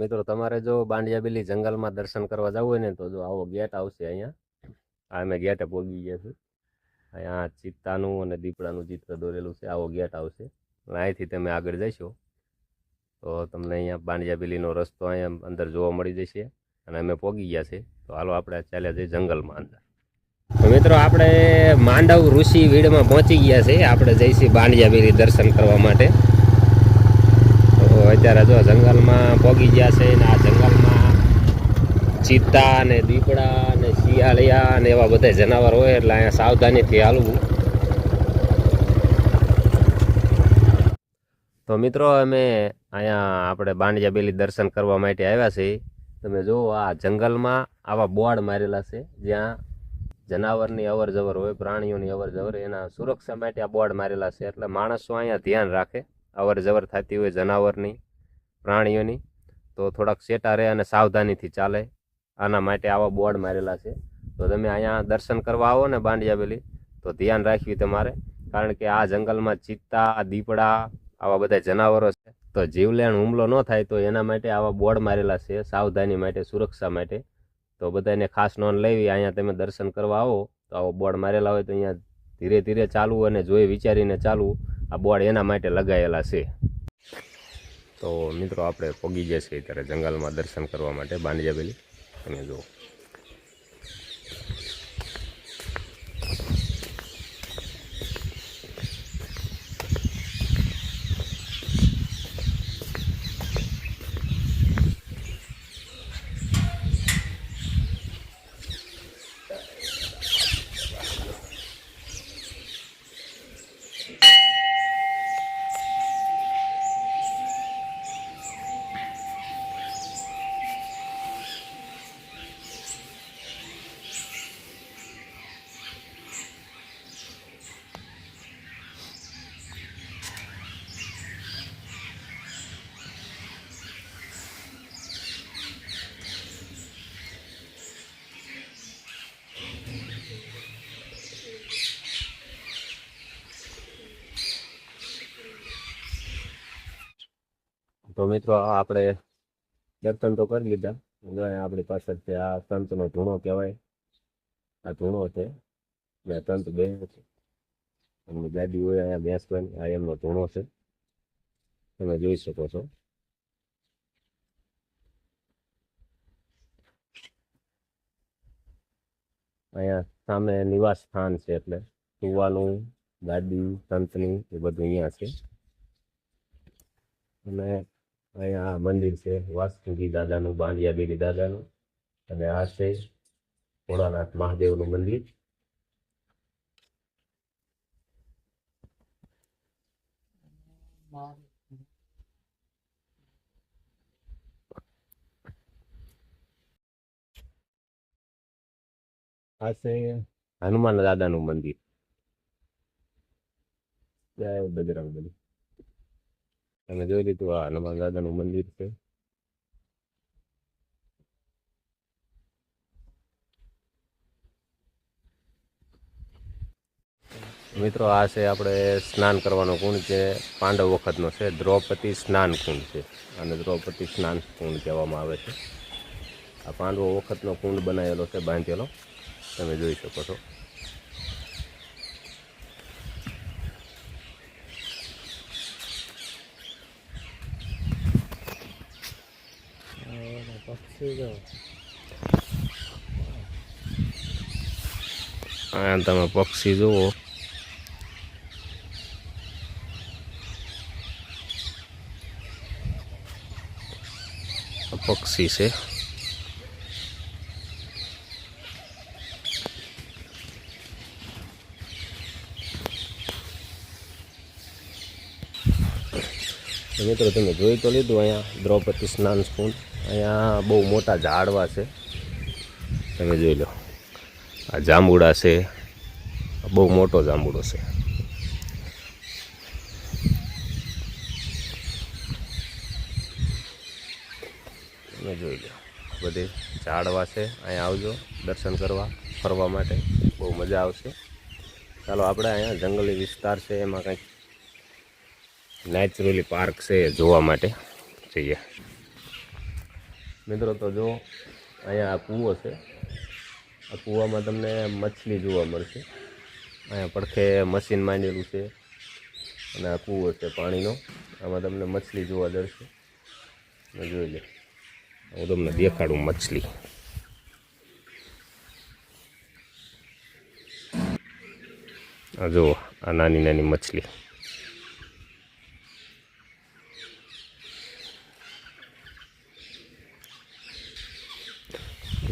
મિત્રો, તમારે જો બાંડિયાબેલી જંગલમાં દર્શન કરવા જવું હોય ને, તો જો આવો ગેટ આવશે અહીંયા. અમે ગેટે પહોંચી ગયા છે અહીંયા ચિત્તાનું અને દીપડાનું ચિત્ર દોરેલું છે. આવો ગેટ આવશે. અહીંથી તમે આગળ જશો, તો તમને અહીંયા બાંડિયાબેલીનો રસ્તો અહીંયા અંદર જોવા મળી જશે. અને અમે પોગી ગયા છે તો હાલો આપણે ચાલ્યા જઈએ જંગલમાં અંદર. તો મિત્રો, આપણે માંડવ ઋષિ વીડમાં પહોંચી ગયા છે આપણે જઈશું બાંડિયાબેલી દર્શન કરવા માટે. અત્યારે જો જંગલમાં પહોંચી ગયા છે ને આ જંગલમાં ચિત્તા ને દીપડા ને શિયાળિયા ને એવા બધા જનાવર હોય એટલે અહીંયા સાવધાનીથી હાલવું. તો મિત્રો અમે અહીંયા આપણે બાંડિયા બેલી દર્શન કરવા માટે આવ્યા છીએ. તમે જુઓ આ જંગલમાં આવા બોર્ડ મારેલા છે, જ્યાં જનાવરની અવર જવર હોય, પ્રાણીઓની અવર જવર એના સુરક્ષા માટે આ બોર્ડ મારેલા છે. એટલે માણસો અહીંયા ધ્યાન રાખે. અવર જવર થતી હોય જનાવરની, પ્રાણીઓની, તો થોડાક સેટા રહે અને સાવધાનીથી ચાલે. આના માટે આવા બોર્ડ મારેલા છે. તો તમે અહીંયા દર્શન કરવા આવો ને બાંડિયાબેલી તો ધ્યાન રાખવી તમારે. કારણ કે આ જંગલમાં ચિત્તા, દીપડા, આવા બધા જનાવરો છે. તો જીવલેણ હુમલો ન થાય તો એના માટે આવા બોર્ડ મારેલા છે, સાવધાની માટે, સુરક્ષા માટે. તો બધાને ખાસ નોંધ લેવી, અહીંયા તમે દર્શન કરવા આવો, તો આવો બોર્ડ મારેલા હોય તો અહીંયા ધીરે ધીરે ચાલવું અને જોઈ વિચારીને ચાલવું. આ બોર્ડ એના માટે લગાવેલા છે. તો મિત્રો, આપણે પગી ગયા છીએ ત્યારે જંગલમાં દર્શન કરવા માટે બાંડિયાબેલી તમે જુઓ તો મિત્રો આપણે દર્શન તો કરી લીધા. આપણી પાસે છે આ સંતનો ધૂણો કહેવાય. આ ધૂણો છે. ને સંત બે છે. એમની ગાડી હોય અહીંયા બેસવાની. આ એમનો ધૂણો છે. તમે જોઈ શકો છો. અહીંયા સામે નિવાસ સ્થાન છે એટલે સુવાનું, ગાડી, સંતની એ બધું અહીંયા છે. અને અહીંયા મંદિર છે, વાસુકી દાદાનું બાંડિયાબેરી દાદાનું અને આ છે ભોળાનાથ મહાદેવનું મંદિર. આ છે હનુમાન દાદાનું મંદિર. જય બજરંગ બલી તમે જોઈ લીધું આ હનુમાન દાદાનું મંદિર છે મિત્રો, આ છે આપણે સ્નાન કરવાનો કુંડ છે. પાંડવ વખતનો છે. દ્રૌપદી સ્નાન કુંડ છે. અને દ્રૌપદી સ્નાન કુંડ કહેવામાં આવે છે. આ પાંડવો વખતનો કુંડ બનાવેલો છે બાંધેલો. તમે જોઈ શકો છો. આ તમે પક્ષી જુઓ પક્ષી છે. મિત્રો, તમે જોઈ તો લીધું અહીંયા દ્રૌપદી સ્નાન કુંડ અહીંયા બહુ મોટા ઝાડવા છે. તમે જોઈ લો. આ જાંબુડા છે. બહુ મોટો જાંબુડો છે. તમે જોઈ લો. બધી ઝાડવા છે. અહીંયા આવજો દર્શન કરવા, ફરવા માટે. બહુ મજા આવશે. ચાલો, આપણે અહીંયા જંગલી વિસ્તાર છે. એમાં કંઈક નેચરલી પાર્ક છે, જોવા માટે. જઈએ. મિત્રો, તો જો, અહીંયા આ કૂવો છે. આ કૂવામાં તમને મછલી જોવા મળશે. અહીંયા પડખે મશીન માંડેલું છે અને આ કૂવો છે પાણીનો. આમાં તમને મછલી જોવા તમે જોઈ લે. હું તમને દેખાડું મછલી. આ જુઓ, આ નાની નાની મછલી.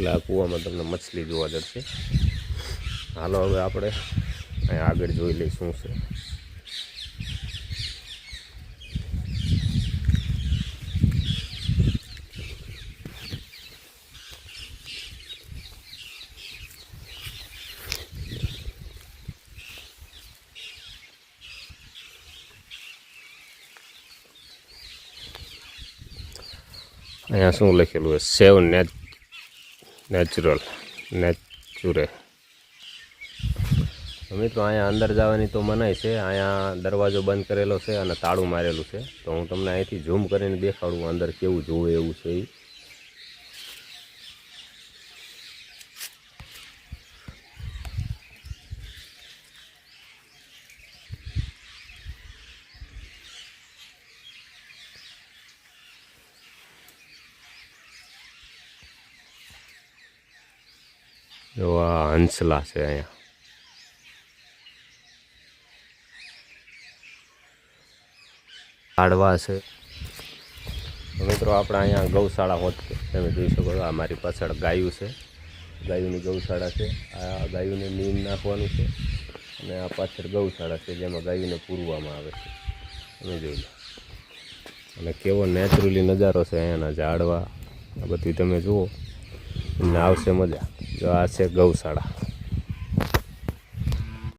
એટલે કૂવામાં તમને મછલી જોવા જશે. હાલો હવે આપણે અહીંયા આગળ જોઈ લઈ શું છે. અહીંયા શું લખેલું છે? સેવ નેચ નેચરલ નેચુરે મિત્રો અહીંયા અંદર જવાની તો મનાય છે. અહીંયા દરવાજો બંધ કરેલો છે અને તાળું મારેલું છે. તો હું તમને અહીંથી ઝૂમ કરીને દેખાડું અંદર કેવું જોવે એવું છે એ આ હંસલા છે અહીંયા. આડવા છે. મિત્રો આપણે અહીંયા ગૌશાળા હોત તમે જોઈ શકો આ મારી પાછળ ગાયું છે. ગાયુંની ગૌશાળા છે. આ ગાયુંને નીમ નાખવાનું છે અને આ પાછળ ગૌશાળા છે, જેમાં ગાયુંને પૂરવામાં આવે છે. તમે જોઈ લો. અને કેવો નેચરલી નજારો છે અહીંયાના ઝાડવા આ બધું તમે જુઓ. તમને આવશે મજા. જો આ છે ગૌશાળા.